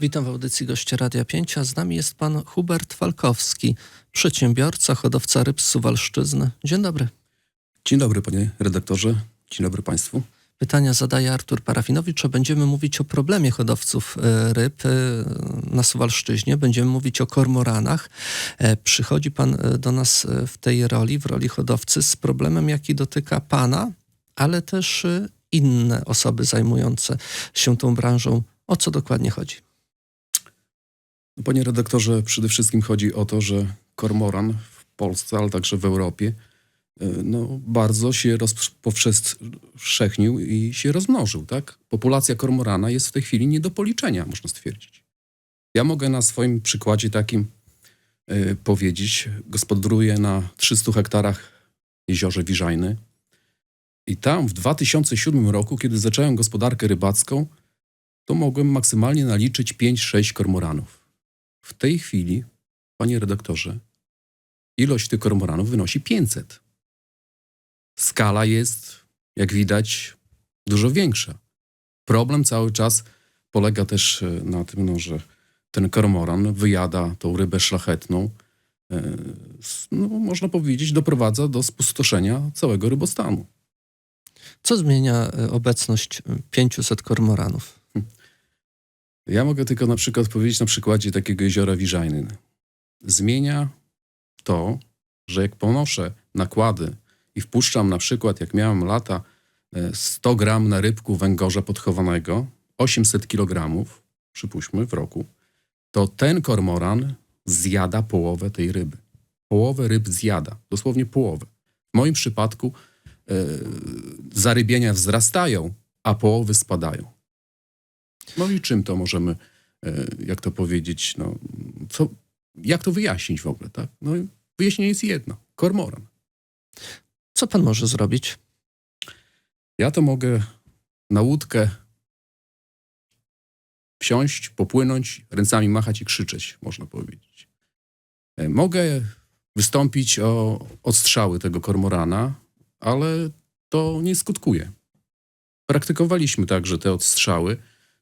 Witam w audycji goście Radia 5, a z nami jest pan Hubert Falkowski, przedsiębiorca, hodowca ryb z Suwalszczyzny. Dzień dobry. Dzień dobry, panie redaktorze. Dzień dobry państwu. Pytania zadaje Artur Parafinowicz, będziemy mówić o problemie hodowców e, ryb e, na Suwalszczyźnie. Będziemy mówić o kormoranach. E, Przychodzi pan do nas w tej roli, w roli hodowcy, z problemem, jaki dotyka pana, ale też inne osoby zajmujące się tą branżą. O co dokładnie chodzi? No, Panie redaktorze, przede wszystkim chodzi o to, że kormoran w Polsce, ale także w Europie, y, no, bardzo się rozpowszechnił i się rozmnożył. Tak? Populacja kormorana jest w tej chwili nie do policzenia, można stwierdzić. Ja mogę na swoim przykładzie takim y, powiedzieć. Gospodaruję na 300 hektarach jeziorze Wiżajny i tam w 2007 roku, kiedy zacząłem gospodarkę rybacką, to mogłem maksymalnie naliczyć 5-6 kormoranów. W tej chwili, panie redaktorze, ilość tych kormoranów wynosi 500. Skala jest, jak widać, dużo większa. Problem cały czas polega też e, na tym, no, że ten kormoran wyjada tą rybę szlachetną. e, No, można powiedzieć, doprowadza do spustoszenia całego rybostanu. Co zmienia e, obecność e, 500 kormoranów? Ja mogę tylko na przykład powiedzieć na przykładzie takiego jeziora Wiżajny. Zmienia to, że jak ponoszę nakłady i wpuszczam na przykład, jak miałem lata, e, 100 gram na rybku węgorza podchowanego, 800 kg, przypuśćmy, w roku, to ten kormoran zjada połowę tej ryby. Połowę ryb zjada, dosłownie połowę. W moim przypadku e, zarybienia wzrastają, a połowy spadają. No i czym to możemy, e, jak to powiedzieć, no, co, jak to wyjaśnić w ogóle, tak? No wyjaśnienie jest jedno. Kormoran. Co pan może zrobić? Ja to mogę na łódkę wsiąść, popłynąć, ręcami machać i krzyczeć, można powiedzieć. E, Mogę wystąpić o odstrzały tego kormorana, ale to nie skutkuje. Praktykowaliśmy także te odstrzały,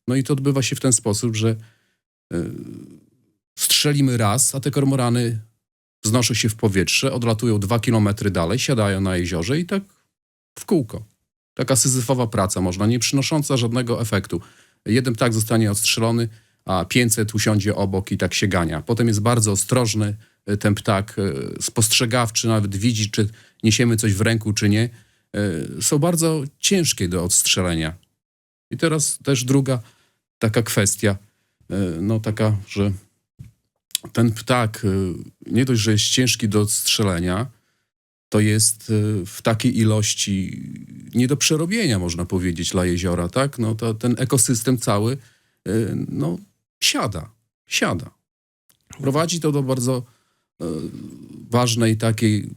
no i to odbywa się w ten sposób, że e, strzelimy raz, a te kormorany wznoszą się w powietrze, odlatują dwa kilometry dalej, siadają na jeziorze i tak w kółko. Taka syzyfowa praca można, nie przynosząca żadnego efektu. Jeden ptak zostanie odstrzelony, a 500 usiądzie obok i tak się gania. Potem jest bardzo ostrożny e, ten ptak, e, spostrzegawczy, nawet widzi, czy niesiemy coś w ręku, czy nie. Są bardzo ciężkie do odstrzelenia. I teraz też druga taka kwestia, e, no taka, że ten ptak e, nie dość, że jest ciężki do odstrzelenia, to jest e, w takiej ilości nie do przerobienia, można powiedzieć, dla jeziora, tak? No to ten ekosystem cały, no, siada, siada. Prowadzi to do bardzo ważnej takiej,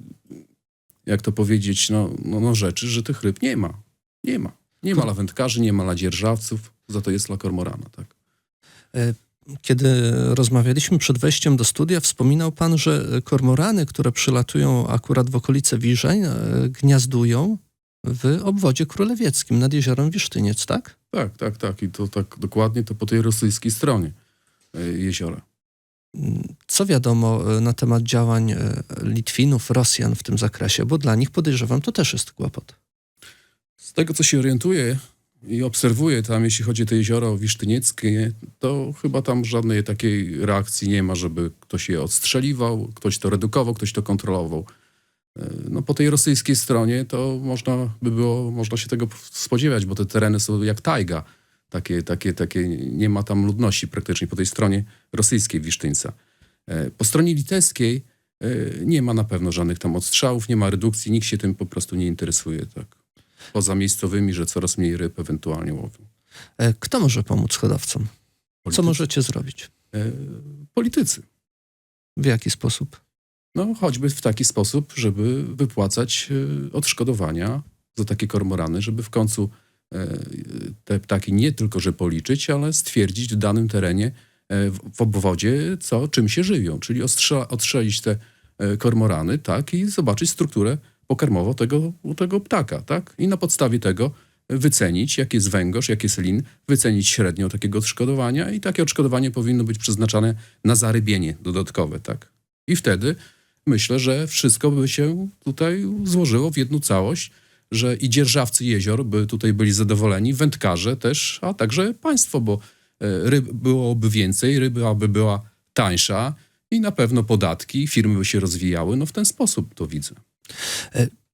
jak to powiedzieć, no, no, no rzeczy, że tych ryb nie ma. Nie ma. Nie ma dla wędkarzy, nie ma dla dzierżawców, za to jest dla kormorana, tak? E, Kiedy rozmawialiśmy przed wejściem do studia, wspominał pan, że kormorany, które przylatują akurat w okolice Wiżeń, e, gniazdują w obwodzie królewieckim nad jeziorem Wisztyniec, tak? Tak, tak, tak. I to tak dokładnie to po tej rosyjskiej stronie e, jeziora. Co wiadomo na temat działań Litwinów, Rosjan w tym zakresie? Bo dla nich podejrzewam, to też jest kłopot. Z tego, co się orientuję i obserwuję tam, jeśli chodzi o te jezioro wisztynieckie, to chyba tam żadnej takiej reakcji nie ma, żeby ktoś je odstrzeliwał, ktoś to redukował, ktoś to kontrolował. E, No po tej rosyjskiej stronie to można by było, można się tego spodziewać, bo te tereny są jak tajga. Takie, takie, takie, nie ma tam ludności praktycznie po tej stronie rosyjskiej Wisztyńca. E, Po stronie litewskiej e, nie ma na pewno żadnych tam odstrzałów, nie ma redukcji, nikt się tym po prostu nie interesuje, tak. Poza miejscowymi, że coraz mniej ryb ewentualnie łowią. E, Kto może pomóc hodowcom? Co Politycy. możecie zrobić? E, Politycy. W jaki sposób? No, choćby w taki sposób, żeby wypłacać e, odszkodowania za takie kormorany, żeby w końcu te ptaki nie tylko, że policzyć, ale stwierdzić w danym terenie, w obwodzie, co, czym się żywią. Czyli ostrza, odstrzelić te kormorany, tak, i zobaczyć strukturę pokarmową tego, tego ptaka, tak. I na podstawie tego wycenić, jaki jest węgorz, jaki jest lin, wycenić średnią takiego odszkodowania i takie odszkodowanie powinno być przeznaczane na zarybienie dodatkowe, tak? I wtedy myślę, że wszystko by się tutaj złożyło w jedną całość, że i dzierżawcy jezior by tutaj byli zadowoleni, wędkarze też, a także państwo, bo e, ryb byłoby więcej, ryba by była tańsza i na pewno podatki, firmy by się rozwijały. No w ten sposób to widzę.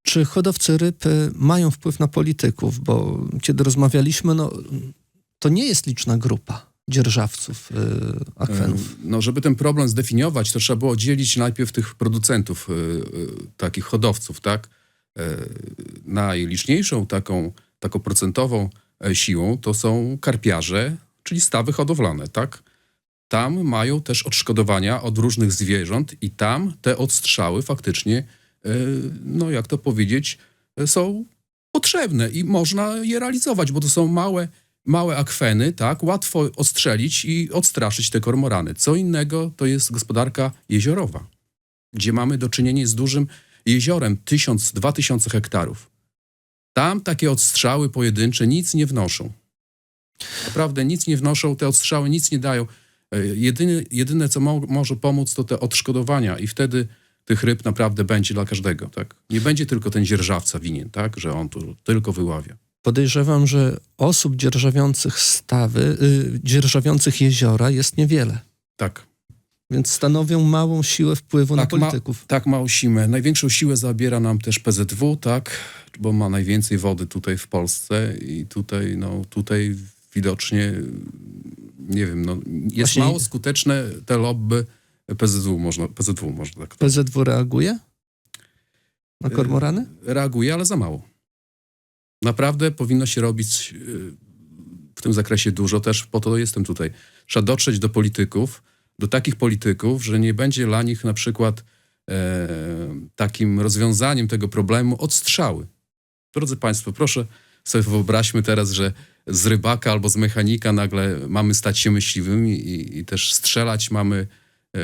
Czy hodowcy ryb y, mają wpływ na polityków? Bo kiedy rozmawialiśmy, no, to nie jest liczna grupa dzierżawców y, akwenów. E, No, żeby ten problem zdefiniować, to trzeba było dzielić najpierw tych producentów, takich hodowców, tak? E, Najliczniejszą taką, taką procentową e, siłą to są karpiarze, czyli stawy hodowlane, tak? Tam mają też odszkodowania od różnych zwierząt i tam te odstrzały faktycznie, e, no jak to powiedzieć, e, są potrzebne i można je realizować, bo to są małe, małe akweny, tak? Łatwo ostrzelić i odstraszyć te kormorany. Co innego to jest gospodarka jeziorowa, gdzie mamy do czynienia z dużym jeziorem, tysiąc, dwa tysiące hektarów. Tam takie odstrzały pojedyncze nic nie wnoszą. Naprawdę nic nie wnoszą, te odstrzały nic nie dają. E, Jedyne, jedyne co mo może pomóc, to te odszkodowania i wtedy tych ryb naprawdę będzie dla każdego, tak? Nie będzie tylko ten dzierżawca winien, tak? Że on tu tylko wyławia. Podejrzewam, że osób dzierżawiących stawy, y, dzierżawiących jeziora jest niewiele. Tak. Więc stanowią małą siłę wpływu na Tak, ma- polityków. Tak, małą siłę. Największą siłę zabiera nam też PZW, tak? Bo ma najwięcej wody tutaj w Polsce i tutaj, no, tutaj widocznie, nie wiem, no, jest Właśnie- mało skuteczne te lobby PZW, można, PZW można tak PZW reaguje na Y, kormorany? reaguje, ale za mało. Naprawdę powinno się robić y, w tym zakresie dużo, też po to jestem tutaj. Trzeba dotrzeć do polityków, do takich polityków, że nie będzie dla nich na przykład e, takim rozwiązaniem tego problemu odstrzały. Drodzy Państwo, proszę sobie wyobraźmy teraz, że z rybaka albo z mechanika nagle mamy stać się myśliwym i, i też strzelać mamy e,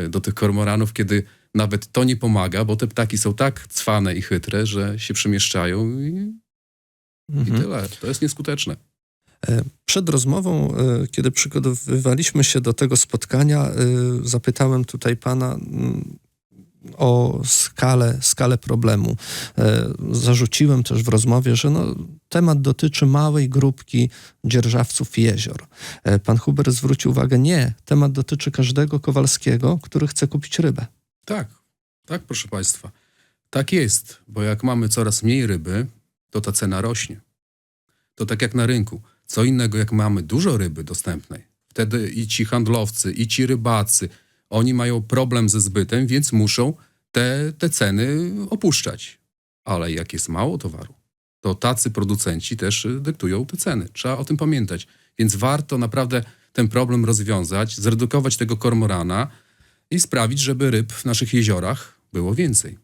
do tych kormoranów, kiedy nawet to nie pomaga, bo te ptaki są tak cwane i chytre, że się przemieszczają i, i Mhm. tyle. To jest nieskuteczne. E, Przed rozmową, e, kiedy przygotowywaliśmy się do tego spotkania, e, zapytałem tutaj pana mm, o skalę, skalę problemu. E, Zarzuciłem też w rozmowie, że no, temat dotyczy małej grupki dzierżawców jezior. E, Pan Huber zwrócił uwagę, nie, temat dotyczy każdego Kowalskiego, który chce kupić rybę. Tak, tak, proszę Państwa. Tak jest, bo jak mamy coraz mniej ryby, to ta cena rośnie. To tak jak na rynku. Co innego, jak mamy dużo ryby dostępnej. Wtedy i ci handlowcy, i ci rybacy, oni mają problem ze zbytem, więc muszą te, te ceny opuszczać. Ale jak jest mało towaru, to tacy producenci też y, dyktują te ceny. Trzeba o tym pamiętać. Więc warto naprawdę ten problem rozwiązać, zredukować tego kormorana, i sprawić, żeby ryb w naszych jeziorach było więcej.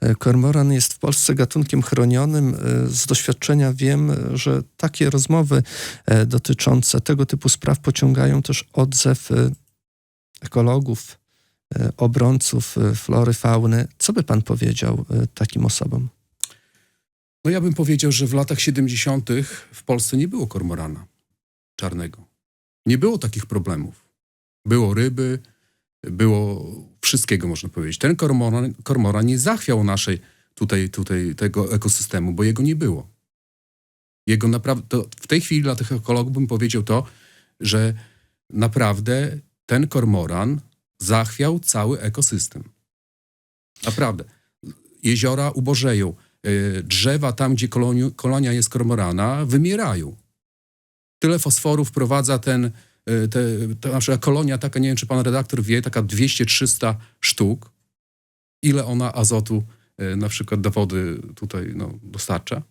E, Kormoran jest w Polsce gatunkiem chronionym. E, Z doświadczenia wiem, e, że takie rozmowy dotyczące tego typu spraw pociągają też odzew ekologów, e, obrońców e, flory, fauny. Co by pan powiedział e, takim osobom? No ja bym powiedział, że w latach 70. w Polsce nie było kormorana czarnego. Nie było takich problemów. Było ryby, było wszystkiego, można powiedzieć. Ten kormoran, kormoran nie zachwiał naszej tutaj, tutaj tego ekosystemu, bo jego nie było. Jego naprawdę, w tej chwili dla tych ekologów bym powiedział to, że naprawdę ten kormoran zachwiał cały ekosystem. Naprawdę. Jeziora ubożeją. y, Drzewa tam, gdzie koloni- kolonia jest kormorana, wymierają. Tyle fosforu wprowadza ten, y, te, ta nasza kolonia taka, nie wiem, czy pan redaktor wie, taka 200-300 sztuk. Ile ona azotu y, na przykład do wody tutaj no, dostarcza?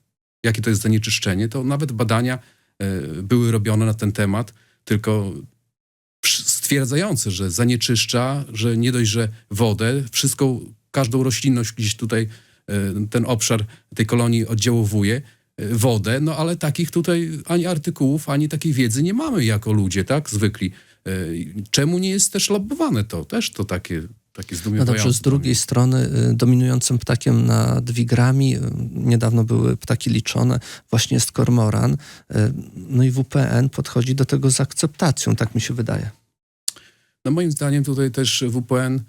Jakie to jest zanieczyszczenie? To nawet badania były robione na ten temat, tylko stwierdzające, że zanieczyszcza, że nie dość, że wodę, wszystką, każdą roślinność gdzieś tutaj e, ten obszar tej kolonii oddziałowuje, e, wodę, no ale takich tutaj ani artykułów, ani takiej wiedzy nie mamy jako ludzie, tak, zwykli. E, Czemu nie jest też lobbowane to? Też to takie takie No dobrze, z drugiej strony dominującym ptakiem nad wigrami, niedawno były ptaki liczone, właśnie jest kormoran. No i WPN podchodzi do tego z akceptacją, tak mi się wydaje. No moim zdaniem tutaj też WPN,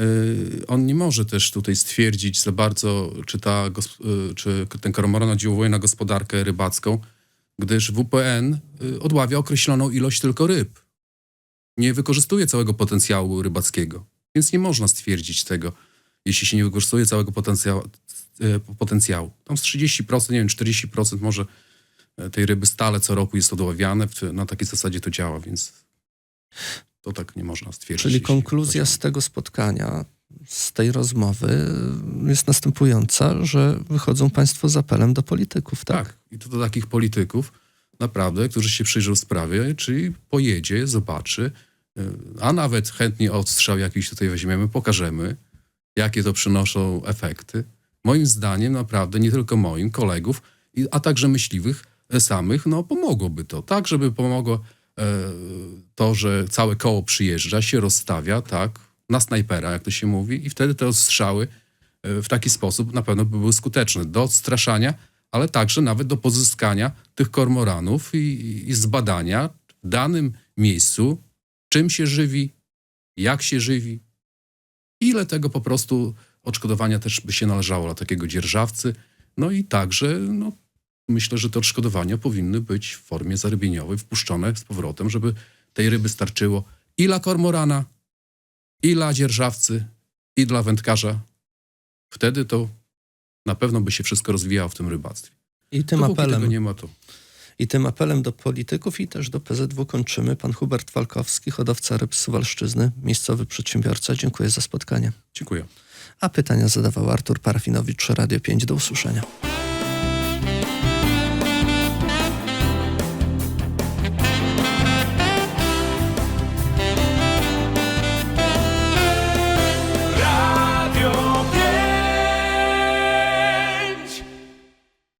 y, on nie może też tutaj stwierdzić za bardzo, czy, ta, y, czy ten kormoran oddziałuje na gospodarkę rybacką, gdyż WPN y, odławia określoną ilość tylko ryb. Nie wykorzystuje całego potencjału rybackiego. Więc nie można stwierdzić tego, jeśli się nie wykorzystuje całego potencjału. potencjału. Tam z 30%, nie wiem, 40% może tej ryby stale co roku jest odławiane. Na takiej zasadzie to działa, więc to tak nie można stwierdzić. Czyli konkluzja z tego spotkania, z tej rozmowy y, jest następująca, że wychodzą Państwo z apelem do polityków, tak? Tak, i to do takich polityków naprawdę, którzy się przyjrzą sprawie, czyli pojedzie, zobaczy, y, a nawet chętnie odstrzał jakiś tutaj weźmiemy, pokażemy, jakie to przynoszą efekty. Moim zdaniem naprawdę, nie tylko moim, kolegów, a także myśliwych e, samych, no pomogłoby to, tak, żeby pomogło to, że całe koło przyjeżdża, się rozstawia, tak, na snajpera, jak to się mówi, i wtedy te ostrzały e, w taki sposób na pewno by były skuteczne do odstraszania, ale także nawet do pozyskania tych kormoranów i, i zbadania w danym miejscu, czym się żywi, jak się żywi, ile tego po prostu odszkodowania też by się należało dla takiego dzierżawcy. No i także no, myślę, że te odszkodowania powinny być w formie zarybieniowej wpuszczone z powrotem, żeby tej ryby starczyło i dla kormorana, i dla dzierżawcy, i dla wędkarza. Wtedy to na pewno by się wszystko rozwijało w tym rybactwie. I tym Dopóki apelem nie ma, to I tym apelem do polityków i też do PZW kończymy. Pan Hubert Falkowski, hodowca ryb z Suwalszczyzny, miejscowy przedsiębiorca. Dziękuję za spotkanie. dziękuję. A pytania zadawał Artur Parafinowicz, Radio 5. Do usłyszenia.